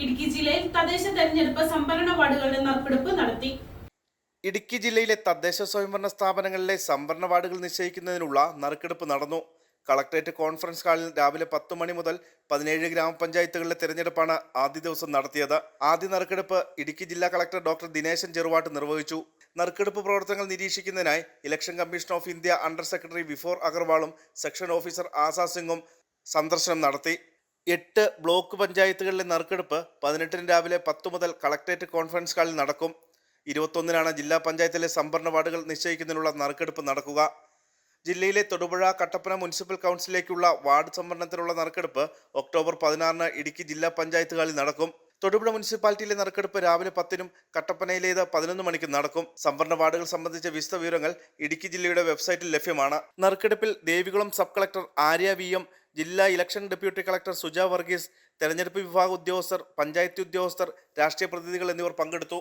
ഇടുക്കി ജില്ലയിൽ തദ്ദേശ തെരഞ്ഞെടുപ്പ് സംവരണ വാർഡുകളുടെ നറുക്കെടുപ്പ് നടത്തി. ഇടുക്കി ജില്ലയിലെ തദ്ദേശ സ്വയംഭരണ സ്ഥാപനങ്ങളിലെ സംവരണ വാർഡുകൾ നിശ്ചയിക്കുന്നതിനുള്ള നറുക്കെടുപ്പ് നടന്നു. കളക്ടറേറ്റ് കോൺഫറൻസ് ഹാളിൽ രാവിലെ പത്ത് മണി മുതൽ പതിനേഴ് ഗ്രാമപഞ്ചായത്തുകളിലെ തെരഞ്ഞെടുപ്പാണ് ആദ്യ ദിവസം നടത്തിയത്. ആദ്യ നറുക്കെടുപ്പ് ഇടുക്കി ജില്ലാ കളക്ടർ ഡോക്ടർ ദിനേശൻ ചെറുവാട്ട് നിർവഹിച്ചു. നറുക്കെടുപ്പ് പ്രവർത്തനങ്ങൾ നിരീക്ഷിക്കുന്നതിനായി election commission of India under secretary വിഫോർ അഗർവാളും സെക്ഷൻ ഓഫീസർ ആസാ സിംഗും സന്ദർശനം നടത്തി. എട്ട് ബ്ലോക്ക് പഞ്ചായത്തുകളിലെ നറുക്കെടുപ്പ് പതിനെട്ടിന് രാവിലെ പത്ത് മുതൽ കളക്ടറേറ്റ് കോൺഫറൻസ് ഹാളിൽ നടക്കും. ഇരുപത്തൊന്നിനാണ് ജില്ലാ പഞ്ചായത്തിലെ സംഭരണ വാർഡുകൾ നിശ്ചയിക്കുന്നതിനുള്ള നറുക്കെടുപ്പ് നടക്കുക. ജില്ലയിലെ തൊടുപുഴ കട്ടപ്പന മുനിസിപ്പൽ കൗൺസിലേക്കുള്ള വാർഡ് സംവരണത്തിനുള്ള നറുക്കെടുപ്പ് ഒക്ടോബർ പതിനാറിന് ഇടുക്കി ജില്ലാ പഞ്ചായത്ത് ഹാളിൽ നടക്കും. തൊടുപുഴ മുനിസിപ്പാലിറ്റിയിലെ നറുക്കെടുപ്പ് രാവിലെ പത്തിനും കട്ടപ്പനയിലേത് പതിനൊന്ന് മണിക്കും നടക്കും. സംവരണ വാർഡുകൾ സംബന്ധിച്ച വിശദ വിവരങ്ങൾ ഇടുക്കി ജില്ലയുടെ വെബ്സൈറ്റിൽ ലഭ്യമാണ്. നറുക്കെടുപ്പിൽ Devikulam sub collector Arya V M ജില്ലാ election deputy collector Suja Varghese തെരഞ്ഞെടുപ്പ് വിഭാഗ ഉദ്യോഗസ്ഥർ പഞ്ചായത്ത് ഉദ്യോഗസ്ഥർ രാഷ്ട്രീയ പ്രതിനിധികൾ എന്നിവർ പങ്കെടുത്തു.